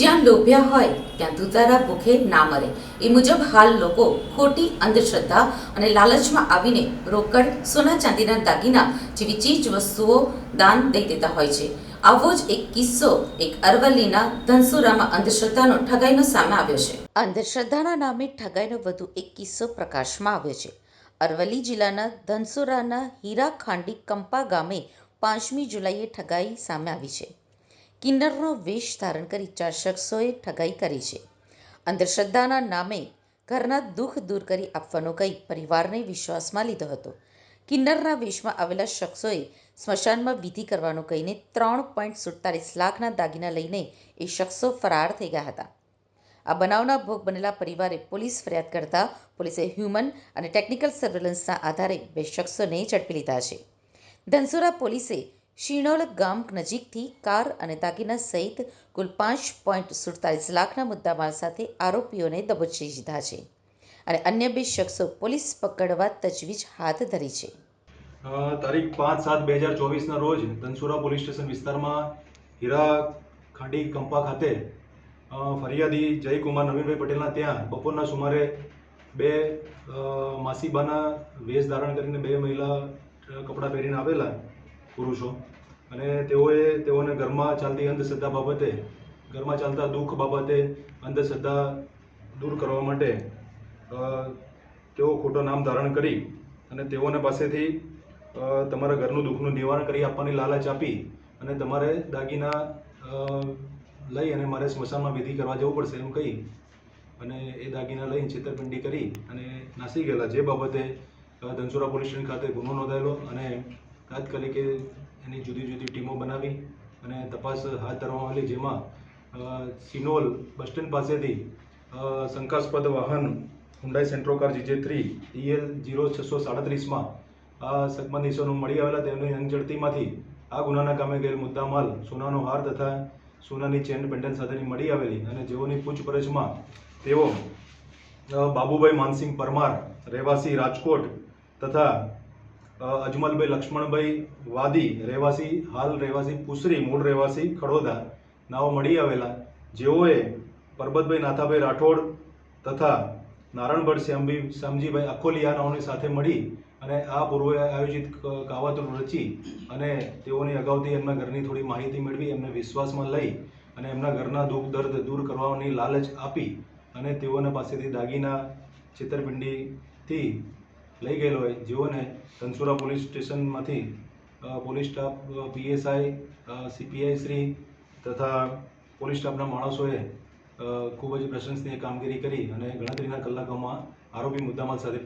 જ્યાં લોભ્યા હોય, ત્યાં તુતારા ભૂખે ના મરે. એ મુજબ હાલ લોકો ખોટી અંધશ્રદ્ધા અને લાલચમાં આવીને રોકડ, સોના ચાંદીના દાગીના જેવી ચીજ વસ્તુઓ દાન દઈ દેતા હોય છે. આવો જ એક કિસ્સો, એક અરવલ્લીના ધનસુરામાં અંધશ્રદ્ધાનો ઠગાઈનો સામે આવ્યો છે. અંધશ્રદ્ધાના નામે ઠગાઈનો વધુ એક કિસ્સો પ્રકાશમાં આવ્યો છે. અરવલ્લી જિલ્લાના ધનસુરાના હીરા ખાંડી કંપા ગામે પાંચમી જુલાઈએ ઠગાઈ સામે આવી છે. કિન્નરનો વેશ ધારણ કરી ચાર શખ્સોએ ઠગાઈ કરી છે. અંધશ્રદ્ધાના નામે ઘરના દુઃખ દૂર કરી આપવાનો કહી પરિવારને વિશ્વાસમાં લીધો હતો. કિન્નરના વેશમાં આવેલા શખ્સોએ સ્મશાનમાં વિધિ કરવાનું કહીને ત્રણ પોઈન્ટ સુડતાલીસ લાખના દાગીના લઈને એ શખ્સો ફરાર થઈ ગયા હતા. આ બનાવના ભોગ બનેલા પરિવારે પોલીસ ફરિયાદ કરતા પોલીસે હ્યુમન અને ટેકનિકલ સર્વેલન્સના આધારે બે શખ્સોને ઝડપી લીધા છે. ધનસુરા પોલીસે શિણોલ ગામ નજીકથી કાર અને દાગીના સહિત કુલ પાંચ પોઈન્ટ સુડતાલીસ લાખના મુદ્દામાલ સાથે આરોપીઓને દબોચી લીધા છે અને અન્ય બે શખ્સો પોલીસ પકડવા તજવીજ હાથ ધરી છે. તારીખ પાંચ સાત બે હજાર ચોવીસના રોજ ધનસુરા પોલીસ સ્ટેશન વિસ્તારમાં હીરા ખાંડી કંપા ખાતે ફરિયાદી જયકુમાર નવીનભાઈ પટેલના ત્યાં બપોરના સુમારે બે માસીબાના વેશ ધારણ કરીને બે મહિલા કપડાં પહેરીને આવેલા. પુરુષો. અને તેઓએ તેઓને ઘરમાં ચાલતી અંધશ્રદ્ધા બાબતે, ઘરમાં ચાલતા દુઃખ બાબતે અંધશ્રદ્ધા દૂર કરવા માટે તેઓ ખોટો નામ ધારણ કરી અને તેઓને પાસેથી તમારા ઘરનું દુઃખનું નિવારણ કરી આપવાની લાલચ આપી અને તમારે દાગીના લઈ અને મારે સ્મશાનમાં વિધિ કરવા જવું પડશે એમ કહી અને એ દાગીના લઈને છેતરપિંડી કરી અને નાસી ગયેલા. જે બાબતે ધનસુરા પોલીસ સ્ટેશન ખાતે ગુનો નોંધાયેલો અને તાત્કાલિક એની જુદી જુદી ટીમો બનાવી અને તપાસ હાથ ધરવામાં આવેલી, જેમાં સિનોલ બસ સ્ટેન્ડ પાસેથી શંકાસ્પદ વાહન Hyundai Santro car GJ three EL zero છસો સાડત્રીસમાં આ સગમંદીશોનું મળી આવેલા તેમની અંગઝડતીમાંથી આ ગુનાના કામે ગયેલ મુદ્દામાલ, સોનાનો હાર તથા સોનાની ચેન પેન્ડન સાથેની મળી આવેલી અને જેઓની પૂછપરછમાં તેઓ બાબુભાઈ માનસિંહ પરમાર, રહેવાસી રાજકોટ તથા અજમલભાઈ લક્ષ્મણભાઈ વાદી રહેવાસી, હાલ રહેવાસી પુસરી, મૂળ રહેવાસી ખડોદા. નાઓ મળી આવેલા. જેઓએ પરબતભાઈ નાથાભાઈ રાઠોડ તથા નારણભટ્ટ શ્યામભી શ્યામજીભાઈ અખોલિયા નાઓની સાથે મળી અને આ પૂર્વે આયોજિત કાવતરું રચી અને તેઓની અગાઉથી એમના ઘરની થોડી માહિતી મેળવી, એમને વિશ્વાસમાં લઈ અને એમના ઘરના દુઃખ, દર્દ દૂર કરવાની લાલચ આપી અને તેઓના પાસેથી દાગીના, છેતરપિંડીથી લઈ ગયેલો હોય. જેઓને Dhansura police સ્ટેશનમાંથી police staff PSI CPI Shri તથા પોલીસ સ્ટાફના માણસોએ ખૂબ જ પ્રશંસનીય કામગીરી કરી અને ગણતરીના કલાકોમાં આરોપી મુદ્દામાલ સાથે